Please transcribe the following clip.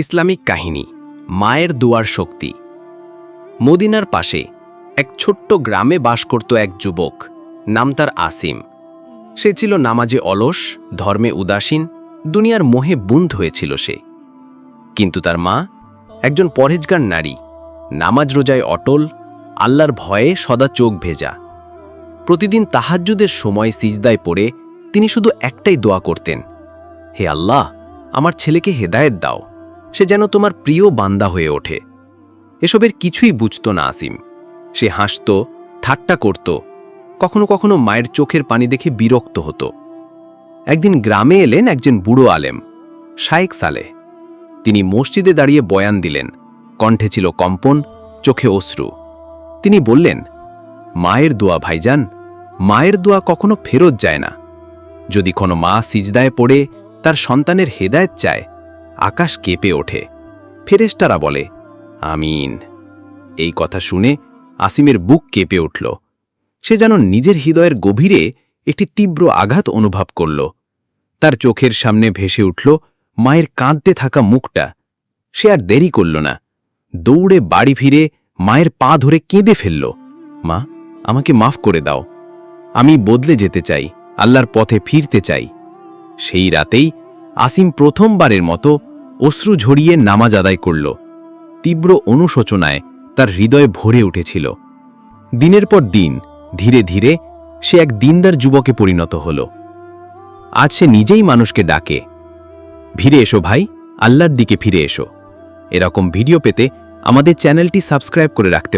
Islamic কাহিনী, মায়ের দুয়ার শক্তি। মদিনার পাশে এক ছোট্ট গ্রামে বাস করত এক যুবক, নাম তার আসিম। সে ছিল নামাজে অলস, ধর্মে উদাসীন, দুনিয়ার মোহে বুন্ধ হয়েছিল সে। কিন্তু তার মা একজন পরেজগার নারী, নামাজ রোজায় অটল, আল্লাহর ভয়ে সদা চোখ ভেজা। প্রতিদিন তাহাজ্জুদের সময় সিজদায় পড়ে তিনি শুধু একটাই দোয়া করতেন, হে আল্লাহ, আমার ছেলেকে হেদায়েত দাও। সে যেন তোমার প্রিয় বান্দা হয়ে ওঠে। এসবের কিছুই বুঝত না আসিম। সে হাসত, ঠাট্টা করত, কখনো কখনো মায়ের চোখের পানি দেখে বিরক্ত হতো। একদিন গ্রামে এলেন একজন বুড়ো আলেম, শায়েক সালে। তিনি মসজিদে দাঁড়িয়ে বয়ান দিলেন, কণ্ঠে ছিল কম্পন, চোখে অশ্রু। তিনি বললেন, মায়ের দোয়া ভাইজান, মায়ের দোয়া কখনো ফেরত যায় না। যদি কোনো মা সিজদায় পড়ে, তার সন্তানের হেদায়েত চায় আকাশ কেঁপে ওঠে। ফেরেশতারা বলে, আমিন। এই কথা শুনে আসিমের বুক কেঁপে উঠল। সে যেন নিজের হৃদয়ের গভীরে একটি তীব্র আঘাত অনুভব করল। তার চোখের সামনে ভেসে উঠল মায়ের কাঁদতে থাকা মুখটা। সে আর দেরি করল না। দৌড়ে বাড়ি ফিরে মায়ের পা ধরে কেঁদে ফেলল, মা, আমাকে মাফ করে দাও। আমি বদলে যেতে চাই, আল্লাহর পথে ফিরতে চাই। সেই রাতেই আসিম প্রথমবারের মতো অশ্রু ঝরিয়ে নামাজ আদায় করল। তীব্র অনুশোচনায় তার হৃদয় ভরে উঠেছিল। দিনের পর দিন, ধীরে ধীরে সে এক দিনদার যুবকে পরিণত হল। আজ সে নিজেই মানুষকে ডাকে, ফিরে এসো ভাই, আল্লাহর দিকে ফিরে এসো। এরকম ভিডিও পেতে আমাদের চ্যানেলটি সাবস্ক্রাইব করে রাখতে